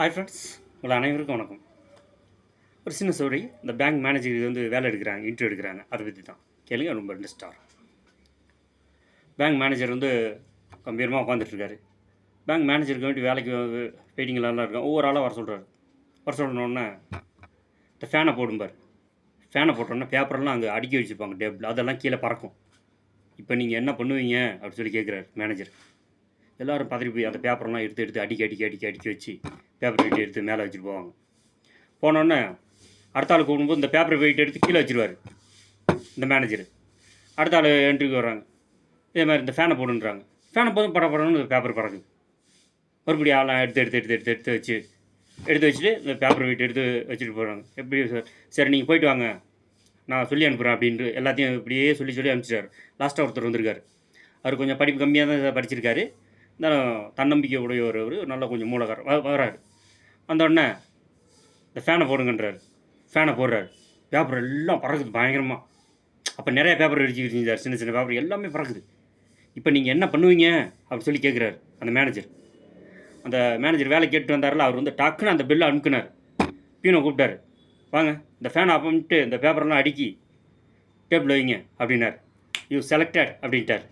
Hi friends உங்கள் அனைவருக்கும் வணக்கம். ஒரு சின்ன ஸ்டோரி இந்த பேங்க் மேனேஜர் வந்து வேலை எடுக்கிறாங்க இன்டர்வியூ எடுக்கிறாங்க. அதை பற்றி தான் கேளுங்க ரொம்ப இன்ட்ரெஸ்டாக பேங்க் மேனேஜர் வந்து கம்பீரமாக உட்காந்துட்ருக்காரு பேங்க் மேனேஜருக்கு வேண்டி வேலைக்கு வெயிட்டிங்லாம் இருக்கும் ஒவ்வொரு ஆளாக வர சொல்கிறாரு வர சொன்னோடனே இந்த ஃபேனை போடும்பார் ஃபேனை போட்டோன்னே பேப்பரெல்லாம் அங்கே அடுக்கி வச்சுருப்பாங்க டேபிள் அதெல்லாம் கீழே பறக்கும். இப்போ நீங்கள் என்ன பண்ணுவீங்க? அப்படின்னு சொல்லி கேட்குறாரு மேனேஜர் எல்லோரும் பதறி போய் அந்த பேப்பரெல்லாம் எடுத்து எடுத்து அடிக்கி அடிக்கி அடிக்க அடிக்கி வச்சு பேப்பர் வெயிட் எடுத்து மேலே வச்சுட்டு போவாங்க. போனோடனே அடுத்த ஆள் கூப்பிடும்போது இந்த பேப்பர் வெயிட் எடுத்து கீழே வச்சிருவார் இந்த மேனேஜர் அடுத்த ஆள் என்ட்ரிக்கு வர்றாங்க. இதே மாதிரி இந்த ஃபேனை போடுன்றாங்க. ஃபேனை போதும் பட படம்னு பேப்பர் பறக்குது. மறுபடியும் ஆளாம் எடுத்து எடுத்து எடுத்து எடுத்து எடுத்து வச்சு எடுத்து வச்சுட்டு இந்த பேப்பர் வெயிட் எடுத்து வச்சுட்டு போகிறாங்க எப்படி சார்? சரி நீங்கள் போயிட்டு வாங்க. நான் சொல்லி அனுப்புகிறேன் அப்படின்ட்டு எல்லாத்தையும் இப்படியே சொல்லி சொல்லி அனுப்பிச்சிட்டார். லாஸ்ட்டாக ஒருத்தர் வந்திருக்காரு. அவர் கொஞ்சம் படிப்பு கம்மியாக தான் படிச்சிருக்காரு. இருந்தாலும் தன்னம்பிக்கை உடைய ஒரு நல்லா நல்ல கொஞ்சம் மூலகாரம் வராரு வந்த உடனே இந்த ஃபேனை போடுங்கன்றாரு. ஃபேனை போடுறார். பேப்பர் எல்லாம் பறக்குது பயங்கரமாக அப்போ நிறைய பேப்பர் அடிச்சு சார் சின்ன சின்ன பேப்பர் எல்லாமே பறக்குது. இப்போ நீங்கள் என்ன பண்ணுவீங்க? அப்படின்னு சொல்லி கேட்குறாரு அந்த மேனேஜர் அந்த மேனேஜர் வேலை கேட்டு வந்தார்ல அவர் வந்து டக்குன்னு அந்த பில்லை அனுப்புனார். பீனை கூப்பிட்டாரு. வாங்க இந்த ஃபேனை அப்பமிட்டு இந்த பேப்பரெல்லாம் அடுக்கி டேபிள் வைங்க அப்படின்னார். யூ செலக்டட் அப்படின்ட்டார்.